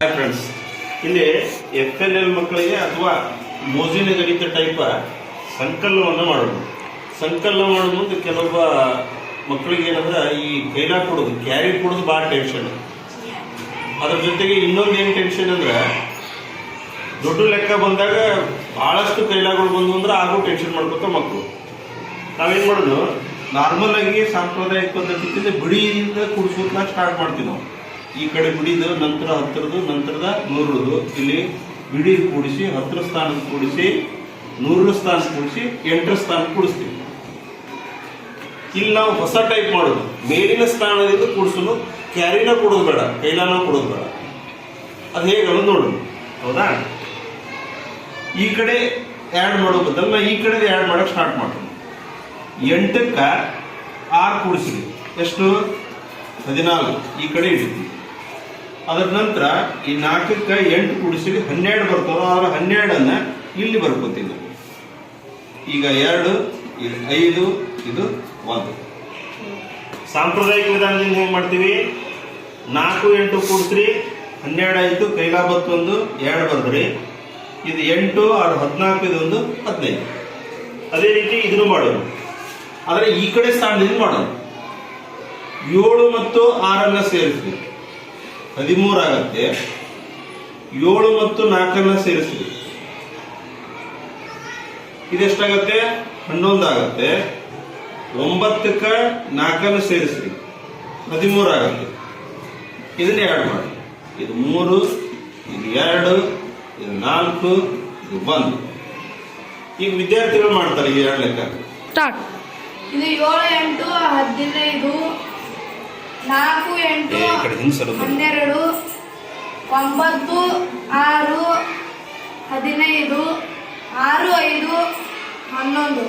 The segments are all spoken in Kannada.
ಫ್ರೆಂಡ್ಸ್ ಇಲ್ಲಿ ಎಫ್ ಎಲ್ ಎಲ್ ಮಕ್ಕಳಿಗೆ ಅಥವಾ ಮೋಜಿನ ಗಣಿತ ಟೈಪ ಸಂಕಲನವನ್ನು ಮಾಡೋದು. ಸಂಕಲನ ಮಾಡೋ ಮುಂದೆ ಕೆಲವೊಬ್ಬ ಮಕ್ಕಳಿಗೆ ಏನಂದ್ರೆ ಈ ಕೈಲಾ ಕೊಡೋದು ಕ್ಯಾರಿ ಕೊಡೋದು ಭಾಳ ಟೆನ್ಷನ್ ಅದ್ರ ಜೊತೆಗೆ ಇನ್ನೊಂದು ಏನು ಟೆನ್ಷನ್ ಅಂದ್ರೆ ದೊಡ್ಡ ಲೆಕ್ಕ ಬಂದಾಗ ಬಹಳಷ್ಟು ಕೈಲಾಗಳು ಬಂದು ಅಂದ್ರೆ ಆಗೋ ಟೆನ್ಷನ್ ಮಾಡ್ಕೊತ ಮಕ್ಕಳು. ನಾವೇನ್ ಮಾಡೋದು? ನಾರ್ಮಲ್ ಆಗಿ ಸಾಂಪ್ರದಾಯಿಕ ಪದ್ಧತಿ ಬಿಡಿಯಿಂದ ಕುಡಿಸೋದನ್ನ ಸ್ಟಾರ್ಟ್ ಮಾಡ್ತೀವಿ ನಾವು. ಈ ಕಡೆ ಬಿಡಿದು ನಂತರ ಹತ್ತಿರದು, ನಂತರದ ನೂರದು ಇಲ್ಲಿ ಬಿಡಿ ಕೂಡಿಸಿ, ಹತ್ತರ ಸ್ಥಾನ ಕೂಡಿಸಿ, ನೂರರ ಸ್ಥಾನ ಕೂಡಿಸಿ, ಎಂಟರ ಸ್ಥಾನ ಕೂಡಿಸ್ತೀವಿ. ಇಲ್ಲಿ ನಾವು ಹೊಸ ಟೈಪ್ ಮಾಡೋದು. ಮೇಲಿನ ಸ್ಥಾನದಿಂದ ಕೂಡಿಸಲು ಕ್ಯಾರಿನ ಕೊಡೋದು ಬೇಡ, ಕೈಲಾನ ಕೊಡೋದು ಬೇಡ. ಅದು ಹೇಗೆ ನೋಡೋದು ಹೌದಾ? ಈ ಕಡೆ ಆ್ಯಡ್ ಮಾಡೋ ಬದಲು ಈ ಕಡೆ ಆ್ಯಡ್ ಮಾಡೋಕೆ ಸ್ಟಾರ್ಟ್ ಮಾಡ್ತೀನಿ. ಎಂಟಕ್ಕೆ ಆರು ಕೂಡಿಸಿದ್ವಿ ಎಷ್ಟು? ಹದಿನಾಲ್ಕು. ಈ ಕಡೆ ಇಡ್ತೀವಿ ಅದರ ನಂತರ ಈ ನಾಲ್ಕಕ್ಕೆ ಎಂಟು ಕೂಡಿಸಿ ಹನ್ನೆರಡು ಬರ್ತಾವ, ಆದ್ರೆ ಹನ್ನೆರಡನ್ನ ಇಲ್ಲಿ ಬರ್ಕೋತೀವಿ. ಈಗ ಎರಡು ಇದು ಐದು, ಇದು ಒಂದು. ಸಾಂಪ್ರದಾಯಿಕ ವಿಧಾನದಿಂದ ಹೆಂಗೆ ಮಾಡ್ತೀವಿ? ನಾಲ್ಕು, ಎಂಟು ಕೂಡಿಸ್ರಿ, ಹನ್ನೆರಡು ಆಯಿತು ಕೈಲಾ ಬತ್ತೊಂದು, ಎರಡು ಬರ್ದ್ರಿ. ಇದು ಎಂಟು, ಆರು, ಹದಿನಾಲ್ಕು ಇದೊಂದು ಹದಿನೈದು. ಅದೇ ರೀತಿ ಇದನ್ನು ಮಾಡೋದು. ಆದರೆ ಈ ಕಡೆ ಸ್ಥಾನದಿಂದ ಮಾಡೋದು. ಏಳು ಮತ್ತು ಆರನ್ನ ಸೇರಿಸ್ರಿ ಹದಿಮೂರು ಆಗತ್ತೆ ಏಳು ಮತ್ತು ನಾಲ್ಕನ್ನ ಸೇರಿಸ್ರಿ ಇದೆಷ್ಟಾಗತ್ತೆ? ಹನ್ನೊಂದು ಆಗತ್ತೆ ಒಂಬತ್ತಕ್ಕ ನಾಲ್ಕನ್ನು ಸೇರಿಸ್ರಿ ಹದಿಮೂರು ಆಗತ್ತೆ ಇದನ್ನ ಎರಡು ಮಾಡಿ. ಇದು ಮೂರು ಇದು ಎರಡು ಇದು ನಾಲ್ಕು ಇದು ಒಂದು. ಈಗ ವಿದ್ಯಾರ್ಥಿಗಳು ಮಾಡ್ತಾರೆ ಈ ಎರಡು ಲೆಕ್ಕ. ಸ್ಟಾರ್ಟ್ ಇದು ಏಳು ಎಂಟು ನಾಲ್ಕು ಎಂಟು ಹನ್ನೆರಡು ಒಂಬತ್ತು ಆರು ಹದಿನೈದು ಆರು ಐದು ಹನ್ನೊಂದು.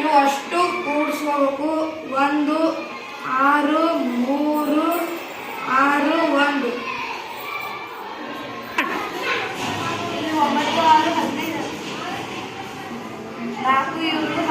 ಇವು ಅಷ್ಟು ಕೂಡಿಸ್ಕೋಬೇಕು. ಒಂದು ಆರು ಮೂರು ಆರು ಒಂದು. ಒಂಬತ್ತು ಆರು ಹದಿನೈದು. ನಾಲ್ಕು ಇವರು